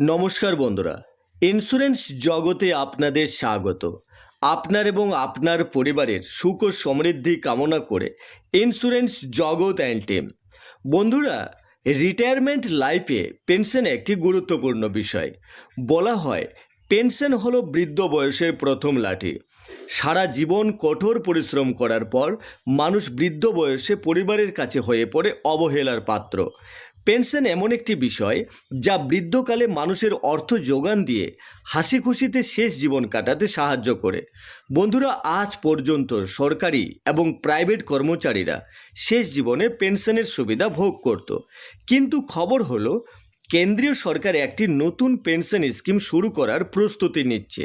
নমস্কার বন্ধুরা। ইন্স্যুরেন্স জগতে আপনাদের স্বাগত। আপনার এবং আপনার পরিবারের সুখ ও সমৃদ্ধি কামনা করে ইন্স্যুরেন্স জগৎ অ্যান্ড টিম বন্ধুরা রিটায়ারমেন্ট লাইফে পেনশন একটি গুরুত্বপূর্ণ বিষয়। বলা হয় পেনশন হলো বৃদ্ধ বয়সের প্রথম লাঠি। সারা জীবন কঠোর পরিশ্রম করার পর মানুষ বৃদ্ধ বয়সে পরিবারের কাছে হয়ে পড়ে অবহেলার পাত্র। পেনশন এমন একটি বিষয় যা বৃদ্ধকালে মানুষের অর্থ যোগান দিয়ে হাসি খুশিতে শেষ জীবন কাটাতে সাহায্য করে। বন্ধুরা, আজ পর্যন্ত সরকারি এবং প্রাইভেট কর্মচারীরা শেষ জীবনে পেনশনের সুবিধা ভোগ করত। কিন্তু খবর হলো কেন্দ্রীয় সরকার একটি নতুন পেনশন স্কিম শুরু করার প্রস্তুতি নিচ্ছে।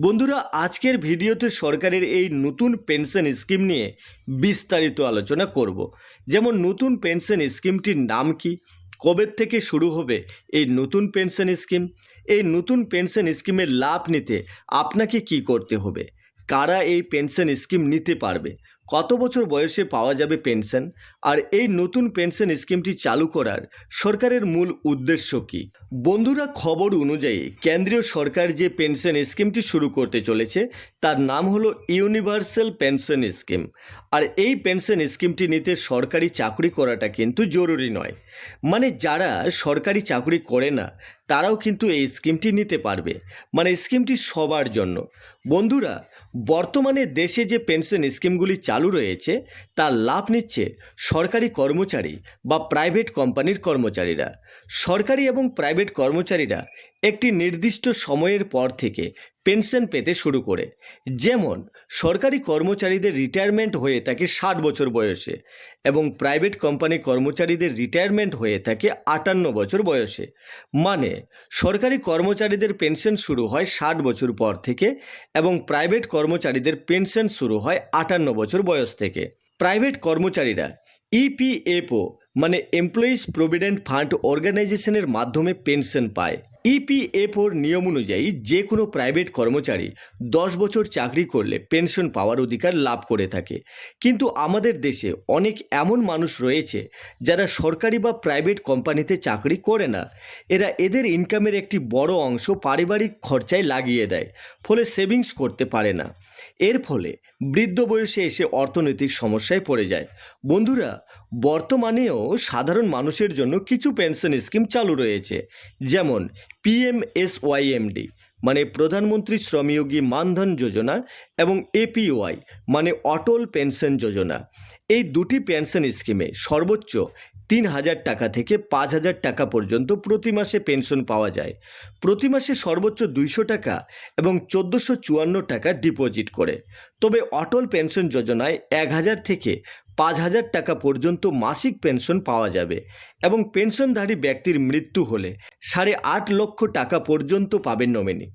বন্ধুরা, আজকের ভিডিওতে সরকারের এই নতুন পেনশন স্কিম নিয়ে বিস্তারিত আলোচনা করব। যেমন, নতুন পেনশন স্কিমটির নাম কি? কবে থেকে শুরু হবে এই নতুন পেনশন স্কিম? এই নতুন পেনশন স্কিমের লাভ নিতে আপনাকে কি করতে হবে? কারা এই পেনশন স্কিম নিতে পারবে? কত বছর বয়সে পাওয়া যাবে পেনশন? আর এই নতুন পেনশন স্কিমটি চালু করার সরকারের মূল উদ্দেশ্য কি? বন্ধুরা, খবর অনুযায়ী কেন্দ্রীয় সরকার যে পেনশন স্কিমটি শুরু করতে চলেছে, তার নাম হলো ইউনিভার্সাল পেনশন স্কিম। আর এই পেনশন স্কিমটি নিতে সরকারি চাকরি করাটা কিন্তু জরুরি নয়। মানে যারা সরকারি চাকরি করে না, তারাও কিন্তু এই স্কিমটি নিতে পারবে। মানে স্কিমটি সবার জন্য। বন্ধুরা, বর্তমানে দেশে যে পেনশন স্কিমগুলি চালু রয়েছে তার লাভ নিচ্ছে সরকারি কর্মচারী বা প্রাইভেট কোম্পানির কর্মচারীরা। সরকারি এবং প্রাইভেট কর্মচারীরা একটি নির্দিষ্ট সময়ের পর থেকে পেনশন পেতে শুরু করে। যেমন, সরকারি কর্মচারীদের রিটায়ারমেন্ট হয়ে থাকে ষাট বছর বয়সে এবং প্রাইভেট কোম্পানি কর্মচারীদের রিটায়ারমেন্ট হয়ে থাকে আটান্ন বছর বয়সে। মানে সরকারি কর্মচারীদের পেনশন শুরু হয় ষাট বছর পর থেকে এবং প্রাইভেট কর্মচারীদের পেনশন শুরু হয় আটান্ন বছর বয়স থেকে। প্রাইভেট কর্মচারীরা ইপিএফও মানে এমপ্লয়িজ প্রভিডেন্ট ফান্ড অর্গানাইজেশনের মাধ্যমে পেনশন পায়। ইপিএফওর নিয়ম অনুযায়ী যে কোনো প্রাইভেট কর্মচারী দশ বছর চাকরি করলে পেনশন পাওয়ার অধিকার লাভ করে থাকে। কিন্তু আমাদের দেশে অনেক এমন মানুষ রয়েছে যারা সরকারি বা প্রাইভেট কোম্পানিতে চাকরি করে না। এরা এদের ইনকামের একটি বড় অংশ পারিবারিক খরচায় লাগিয়ে দেয়, ফলে সেভিংস করতে পারে না। এর ফলে বৃদ্ধ বয়সে এসে অর্থনৈতিক সমস্যায় পড়ে যায়। বন্ধুরা বর্তমানেও সাধারণ মানুষের জন্য কিছু পেনশন স্কিম চালু রয়েছে, যেমন পিএমএসওয়াইএমডি মানে প্রধানমন্ত্রী শ্রমযোগী মানধন যোজনা এবং এপিওয়াই মানে অটল পেনশন যোজনা। এই দুটি পেনশন স্কিমে সর্বোচ্চ তিন হাজার টাকা থেকে পাঁচ হাজার টাকা পর্যন্ত প্রতি মাসে পেনশন পাওয়া যায়। প্রতি মাসে সর্বোচ্চ দুইশো টাকা এবং চোদ্দোশো চুয়ান্ন টাকা ডিপোজিট করে। তবে অটল পেনশন যোজনায় এক হাজার থেকে পাঁচ হাজার টাকা পর্যন্ত মাসিক পেনশন পাওয়া যাবে এবং পেনশনধারী ব্যক্তির মৃত্যু হলে সাড়ে আট লক্ষ টাকা পর্যন্ত পাবেন নমিনি।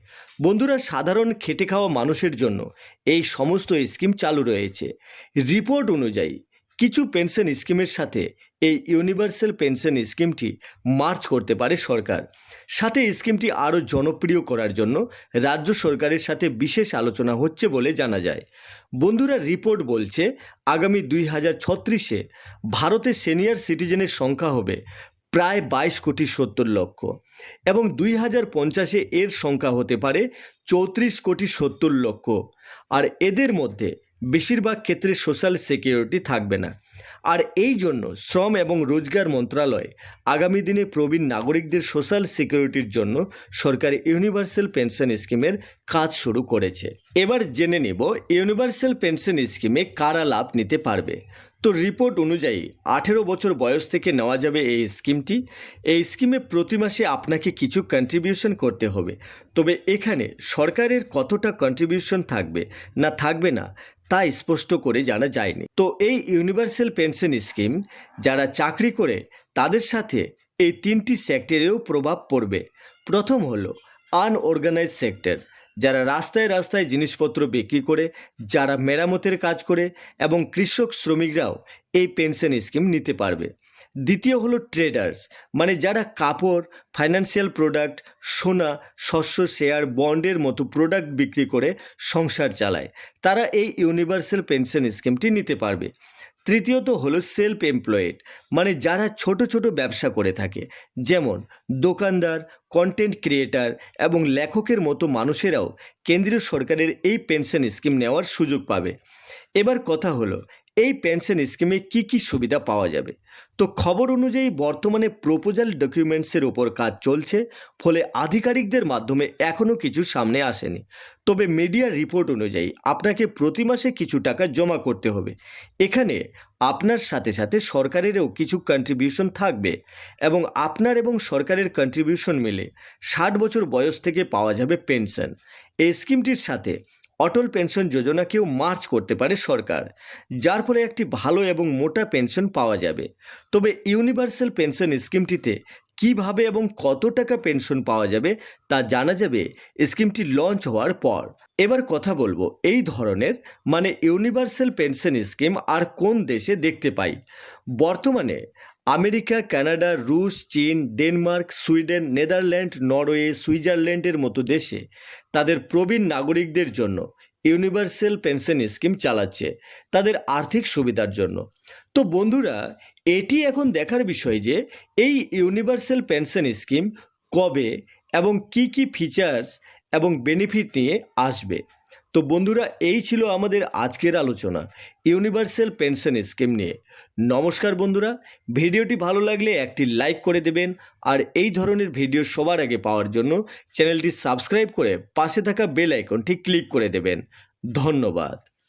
বন্ধুরা, সাধারণ খেটে খাওয়া মানুষের জন্য এই সমস্ত স্কিম চালু রয়েছে। রিপোর্ট অনুযায়ী কিছু পেনশন স্কিমের সাথে এই ইউনিভার্সাল পেনশন স্কিমটি মার্চ করতে পারে সরকার। সাথে স্কিমটি আরও জনপ্রিয় করার জন্য রাজ্য সরকারের সাথে বিশেষ আলোচনা হচ্ছে বলে জানা যায়। বন্ধুরা, রিপোর্ট বলছে, আগামী দুই হাজার ছত্রিশে ভারতের সিনিয়র সিটিজেনের সংখ্যা হবে প্রায় বাইশ কোটি সত্তর লক্ষ এবং দুই হাজার পঞ্চাশে এর সংখ্যা হতে পারে চৌত্রিশ কোটি সত্তর লক্ষ। আর এদের মধ্যে বেশিরভাগ ক্ষেত্রে সোশ্যাল সিকিউরিটি থাকবে না। আর এই জন্য শ্রম এবং রোজগার মন্ত্রণালয় আগামী দিনে প্রবীণ নাগরিকদের সোশ্যাল সিকিউরিটির জন্য সরকারি ইউনিভার্সাল পেনশন স্কিমের কাজ শুরু করেছে। এবার জেনে নেব, ইউনিভার্সাল পেনশন স্কিমে কারা লাভ নিতে পারবে? তো রিপোর্ট অনুযায়ী আঠেরো বছর বয়স থেকে নেওয়া যাবে এই স্কিমটি। এই স্কিমে প্রতি মাসে আপনাকে কিছু কন্ট্রিবিউশন করতে হবে। তবে এখানে সরকারের কতটা কন্ট্রিবিউশন থাকবে না থাকবে না তা স্পষ্ট করে জানা যায়নি। তো এই ইউনিভার্সাল পেনশন স্কিম যারা চাকরি করে তাদের সাথে এই তিনটি সেক্টরেও প্রভাব পড়বে। প্রথম হলো আনঅর্গানাইজ সেক্টর, যারা রাস্তায় রাস্তায় জিনিসপত্র বিক্রি করে, যারা মেরামতের কাজ করে এবং কৃষক শ্রমিকরাও এই পেনশন স্কিম নিতে পারবে। দ্বিতীয় হলো ট্রেডার্স মানে যারা কাপড়, ফাইন্যান্সিয়াল প্রোডাক্ট, সোনা, শস্য, শেয়ার, বন্ডের মতো প্রোডাক্ট বিক্রি করে সংসার চালায়। তারা এই ইউনিভার্সাল পেনশন স্কিমটি নিতে পারবে। তৃতীয়ত হলো সেলফ এমপ্লয়েড মানে যারা ছোট ছোট ব্যবসা করে থাকে। যেমন দোকানদার কন্টেন্ট ক্রিয়েটার এবং লেখকের মতো মানুষেরাও কেন্দ্রীয় সরকারের এই পেনশন স্কিম নেওয়ার সুযোগ পাবে। এবার কথা হলো এই পেনশন স্কিমে কি কি সুবিধা পাওয়া যাবে? তো খবর অনুযায়ী বর্তমানে প্রপোজাল ডকুমেন্টসের ওপর কাজ চলছে, ফলে আধিকারিকদের মাধ্যমে এখনও কিছু সামনে আসেনি। তবে মিডিয়ার রিপোর্ট অনুযায়ী আপনাকে প্রতি মাসে কিছু টাকা জমা করতে হবে। এখানে আপনার সাথে সাথে সরকারেরও কিছু কন্ট্রিবিউশন থাকবে এবং আপনার এবং সরকারের কন্ট্রিবিউশন মিলে ষাট বছর বয়স থেকে পাওয়া যাবে পেনশন। এই স্কিমটির সাথে অটল পেনশন যোজনাকেও মার্চ করতে পারে সরকার, যার ফলে একটি ভালো এবং মোটা পেনশন পাওয়া যাবে। তবে ইউনিভার্সাল পেনশন স্কিমটিতে কীভাবে এবং কত টাকা পেনশন পাওয়া যাবে তা জানা যাবে স্কিমটি লঞ্চ হওয়ার পর। এবার কথা বলব এই ধরনের মানে ইউনিভার্সাল পেনশন স্কিম আর কোন দেশে দেখতে পাই। বর্তমানে আমেরিকা, কানাডা, রুশ, চীন, ডেনমার্ক, সুইডেন, নেদারল্যান্ড, নরওয়ে, সুইজারল্যান্ডের মতো দেশে তাদের প্রবীণ নাগরিকদের জন্য ইউনিভার্সাল পেনশন স্কিম চালাচ্ছে তাদের আর্থিক সুবিধার জন্য। তো বন্ধুরা, এটি এখন দেখার বিষয় যে এই ইউনিভার্সাল পেনশন স্কিম কবে এবং কি কি ফিচার্স এবং বেনিফিট নিয়ে আসবে। তো বন্ধুরা, এই ছিল আমাদের আজকের আলোচনা ইউনিভার্সাল পেনশন স্কিম নিয়ে। নমস্কার বন্ধুরা, ভিডিওটি ভালো লাগলে একটি লাইক করে দেবেন আর এই ধরনের ভিডিও সবার আগে পাওয়ার জন্য চ্যানেলটি সাবস্ক্রাইব করে পাশে থাকা বেল আইকনটি ক্লিক করে দেবেন। ধন্যবাদ।